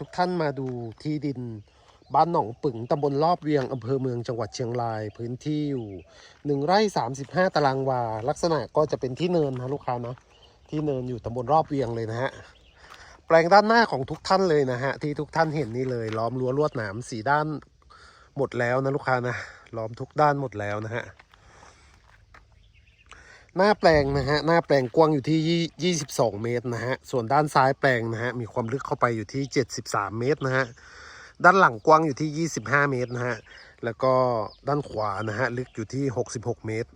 ทุกท่านมาดูที่ดิน บ้านหนองปึ๋งตำบลรอบเวียงอำเภอเมืองจังหวัดเชียงราย พื้นที่อยู่หนึ่งไร่สามสิบห้าตารางวา ลักษณะก็จะเป็นที่เนินนะลูกค้านะที่เนินอยู่ตำบลรอบเวียงเลยนะฮะแปลงด้านหน้าของทุกท่านเลยนะฮะที่ทุกท่านเห็นนี่เลย ล้อมรั้วลวดหนามสีด้านหมดแล้วนะลูกค้านะล้อมทุกด้านหมดแล้วนะฮะ หน้าแปลงนะฮะหน้าแปลงกว้างอยู่ที่ 22 เมตรนะฮะส่วนด้านซ้ายแปลงนะฮะมีความลึกเข้าไปอยู่ที่ 73 เมตรนะฮะด้านหลังกว้างอยู่ที่ 25 เมตรนะฮะแล้วก็ด้านขวานะฮะลึกอยู่ที่ 66 เมตร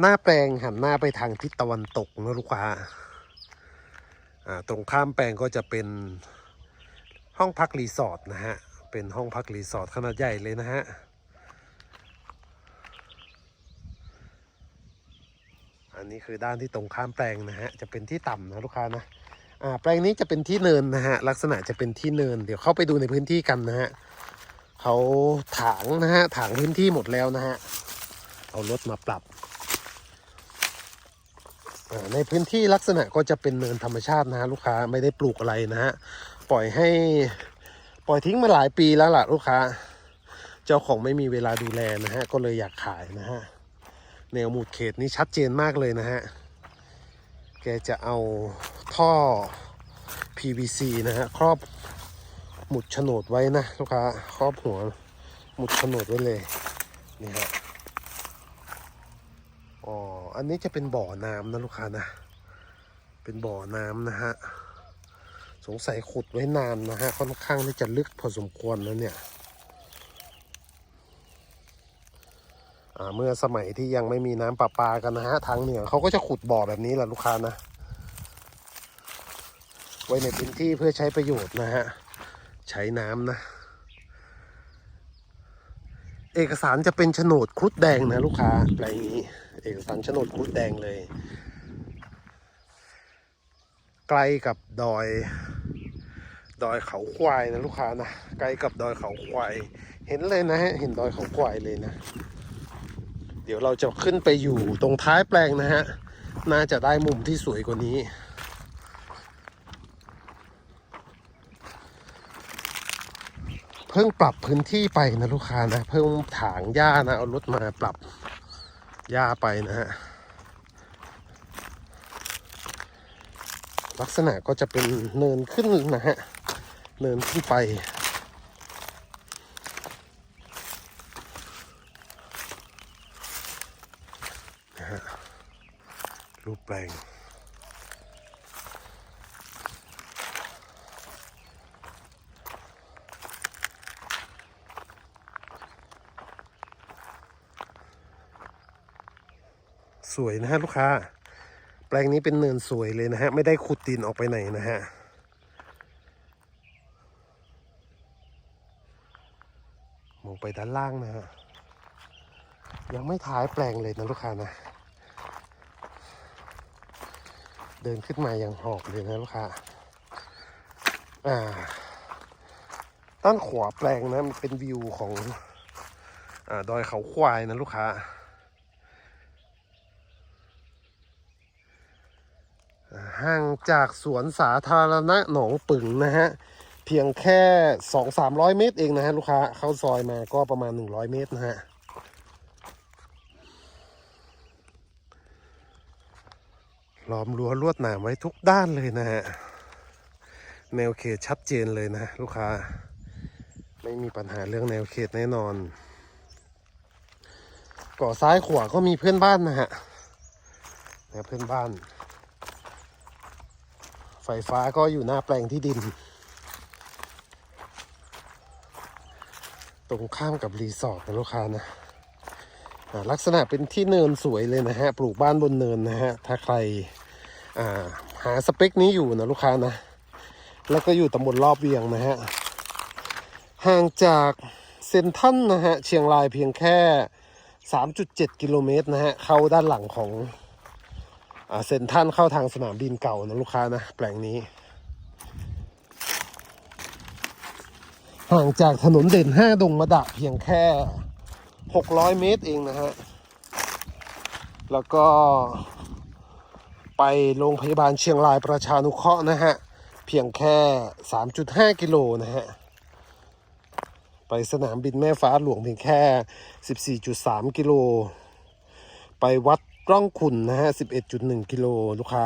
หน้าแปลงหันหน้าไปทางทิศตะวันตกนะลูกค้าอ่าตรงข้ามแปลงก็จะเป็นห้องพักรีสอร์ทนะฮะเป็นห้องพักรีสอร์ทขนาดใหญ่เลยนะฮะ อันนี้คือด้านที่ตรงข้ามแปลงนะฮะจะเป็นที่ต่ำนะลูกค้านะอ่าแปลงนี้จะเป็นที่เนินนะฮะลักษณะจะเป็นที่เนิน เดี๋ยวเข้าไปดูในพื้นที่กันนะฮะเขาถางนะฮะถางพื้นที่หมดแล้วนะฮะเอารถมาปรับอ่าในพื้นที่ลักษณะก็จะเป็นเนินธรรมชาตินะฮะลูกค้าไม่ได้ปลูกอะไรนะฮะปล่อยให้ปล่อยทิ้งมาหลายปีแล้วล่ะลูกค้า เจ้าของไม่มีเวลาดูแลนะฮะก็เลยอยากขายนะฮะ แนวหมุดเขตนี้ชัดเจนมากเลยนะฮะ แกจะเอาท่อ PVC นะฮะ ครอบหมุดโฉนดไว้นะลูกค้าครอบหัวหมุดโฉนดไว้เลยนี่ฮะอ๋ออันนี้จะเป็นบ่อน้ำนะลูกค้านะ เป็นบ่อน้ำนะฮะ สงสัยขุดไว้นานนะฮะ ค่อนข้างที่จะลึกพอสมควรแล้วเนี่ย อ่า เมื่อสมัยที่ยังไม่มีน้ำประปากันนะฮะทางเหนือเขาก็จะขุดบ่อแบบนี้แหละลูกค้านะ ไว้ในพื้นที่เพื่อใช้ประโยชน์นะฮะ ใช้น้ำนะ เอกสารจะเป็นโฉนดครุฑแดงนะลูกค้าแปลงนี้ เอกสารโฉนดครุฑแดงเลย ใกล้กับดอยดอยเขาควายนะลูกค้านะ ใกล้กับดอยเขาควาย เห็นเลยนะฮะ เห็นดอยเขาควายเลยนะ เดี๋ยวเราจะขึ้นไปอยู่ตรงท้ายแปลงนะฮะ น่าจะได้มุมที่สวยกว่านี้ เพิ่งปรับพื้นที่ไปนะลูกค้านะ เพิ่งถางหญ้านะ เอารถมาปรับหญ้าไปนะฮะ ลักษณะก็จะเป็นเนินขึ้นนะฮะ เนินขึ้นไป นะฮะูปแปลง สวยนะฮะลูกค้า แปลงนี้เป็นเนินสวยเลยนะฮะ ไม่ได้ขุดดินออกไปไหนนะฮะมองไปด้านล่างนะฮะ ยังไม่ท้ายแปลงเลยนะลูกค้านะ เดินขึ้นมาอยังหอบเลยนะลูกค้าอ่าด้านขวาแปลงนะมันเป็นวิวของอ่าดอยเขาควายนะลูกค้าห่างจากสวนสาธารณะหนองปึ่งนะฮะ เพียงแค่สองสามร้อยเมตรเองนะฮะลูกค้า เข้าซอยมาก็ประมาณหนึ่งร้อยเมตรนะฮะ ล้อมรั้วลวดหนามไว้ทุกด้านเลยนะฮะแนวเขตชัดเจนเลยนะลูกค้า ไม่มีปัญหาเรื่องแนวเขตแน่นอนก่อซ้ายขวาก็มีเพื่อนบ้านนะฮะนะเพื่อนบ้าน ไฟฟ้าก็อยู่หน้าแปลงที่ดิน ตรงข้ามกับรีสอร์ทนะลูกค้านะ ลักษณะเป็นที่เนินสวยเลยนะฮะ ปลูกบ้านบนเนินนะฮะ ถ้าใคราหาสเปคนี้อยู่นะลูกค้านะ แล้วก็อยู่ตำบลรอบเวียงนะฮะ ห่างจากเซนทันนะฮะ เชียงรายเพียงแค่ 3.7 กิโลเมตรนะฮะ เข้าด้านหลังของอเซ็นทันเข้าทางสนามบินเก่านะลูกค้านะ แปลงนี้ ห่างจากถนนเด่นห้าดงมะดะเพียงแค่ 600 เมตรเองนะฮะ แล้วก็ไปโรงพยาบาลเชียงรายประชานุเคราะห์นะฮะ เพียงแค่ 3.5 กิโลนะฮะ ไปสนามบินแม่ฟ้าหลวงเพียงแค่ 14.3 กิโล ไปวัดร่องขุนนะฮะ 11.1 กิโลลูกค้า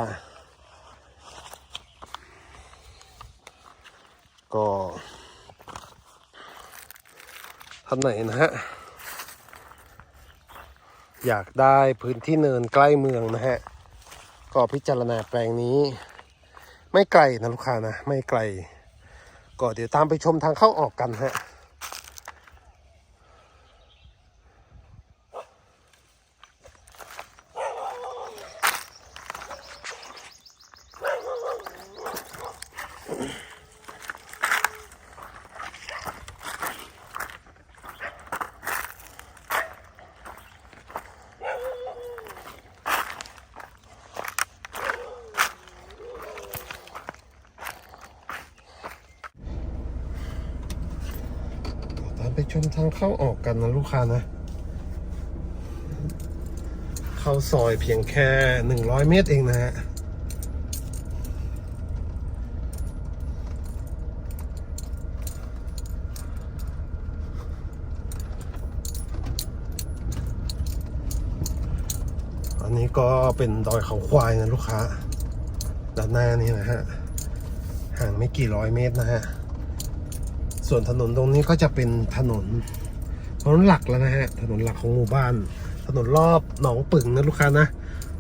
ก็ท่านไหนนะฮะ อยากได้พื้นที่เนินใกล้เมืองนะฮะ ก็พิจารณาแปลงนี้ ไม่ไกลนะลูกค้านะ ไม่ไกล ก็เดี๋ยวตามไปชมทางเข้าออกกันฮะ ไปชมทางเข้าออกกันนะลูกค้านะ เข้าซอยเพียงแค่100เมตรเองนะฮะอันนี้ก็เป็นดอยเขาควายนะลูกค้า ด้านหน้านี่นะฮะ ห่างไม่กี่ร้อยเมตรนะฮะ ส่วนถนนตรงนี้ก็จะเป็นถนนถนนหลักแล้วนะฮะ ถนนหลักของหมู่บ้าน ถนนรอบหนองปึงนะลูกค้านะ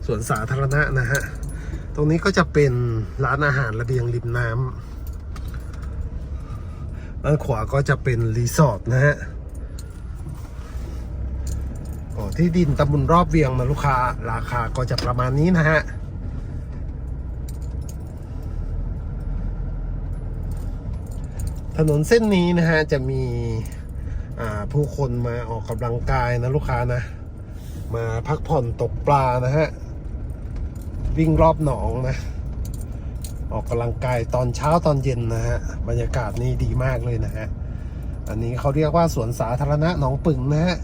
ส่วนสาธารณะนะฮะ ตรงนี้ก็จะเป็นร้านอาหารระเบียงริมน้ำด้านขวาก็จะเป็นรีสอร์ทนะฮะที่ดินตำบลรอบเวียงนะลูกค้า ราคาก็จะประมาณนี้นะฮะ ถนนเส้นนี้นะฮะจะมีผู้คนมาออกกำลังกายนะลูกค้านะ มาพักผ่อนตกปลานะฮะ วิ่งรอบหนองนะ ออกกำลังกายตอนเช้าตอนเย็นนะฮะ บรรยากาศนี่ดีมากเลยนะฮะ อันนี้เขาเรียกว่าสวนสาธารณะหนองปึงนะฮะ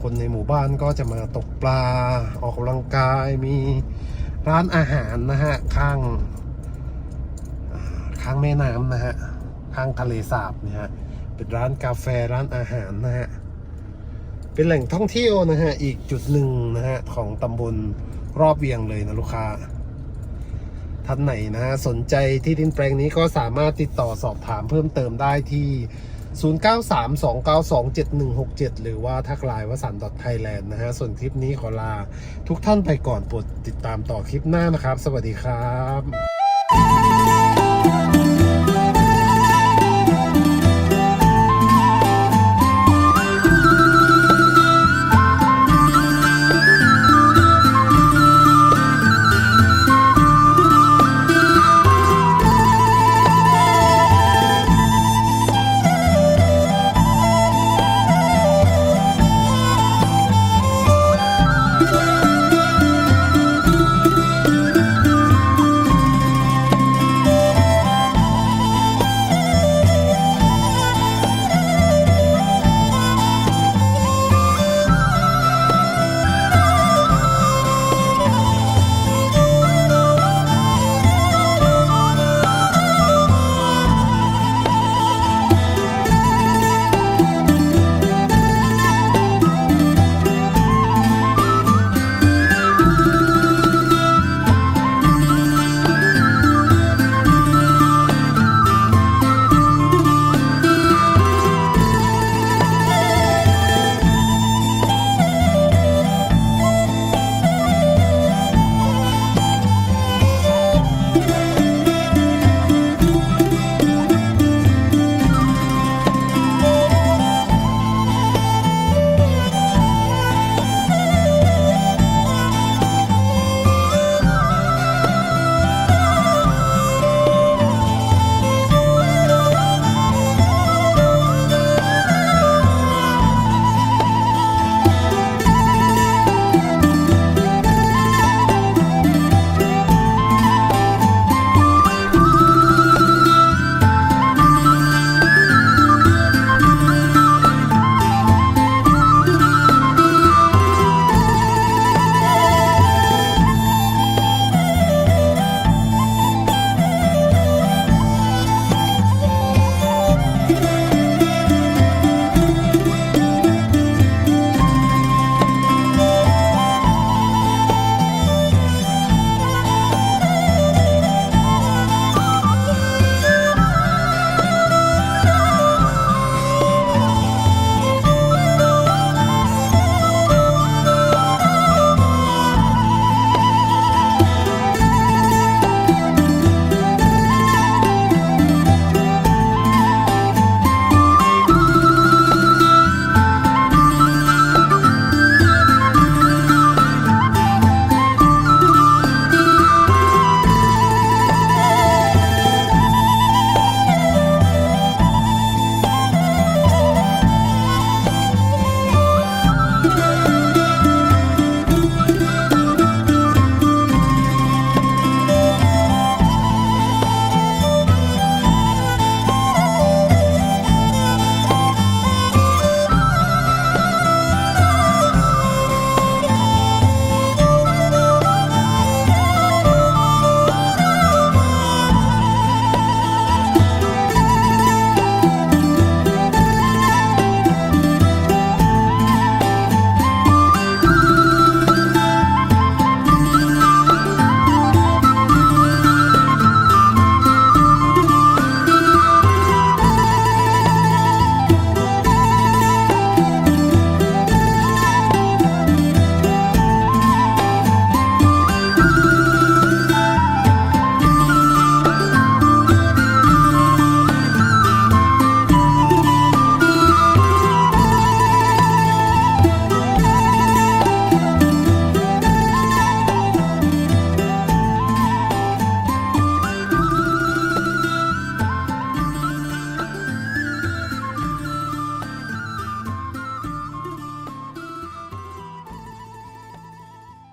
คนในหมู่บ้านก็จะมาตกปลา ออกกำลังกายมีร้านอาหารนะฮะ ข้าง ข้างแม่น้ำนะฮะ ข้างทะเลสาบเนี่ยฮะ เป็นร้านกาแฟร้านอาหารนะฮะ เป็นแหล่งท่องเที่ยวนะฮะ อีกจุดหนึ่งนะฮะ ของตำบลรอบเวียงเลยนะลูกค้า ท่านไหนนะฮะ สนใจที่ดินแปลงนี้ก็สามารถติดต่อสอบถามเพิ่มเติมได้ที่ 0932927167 หรือว่าทักไลน์วสันต์ .thailand นะฮะ ส่วนคลิปนี้ขอลา ทุกท่านไปก่อนโปรดติดตามต่อคลิปหน้านะครับ สวัสดีครับ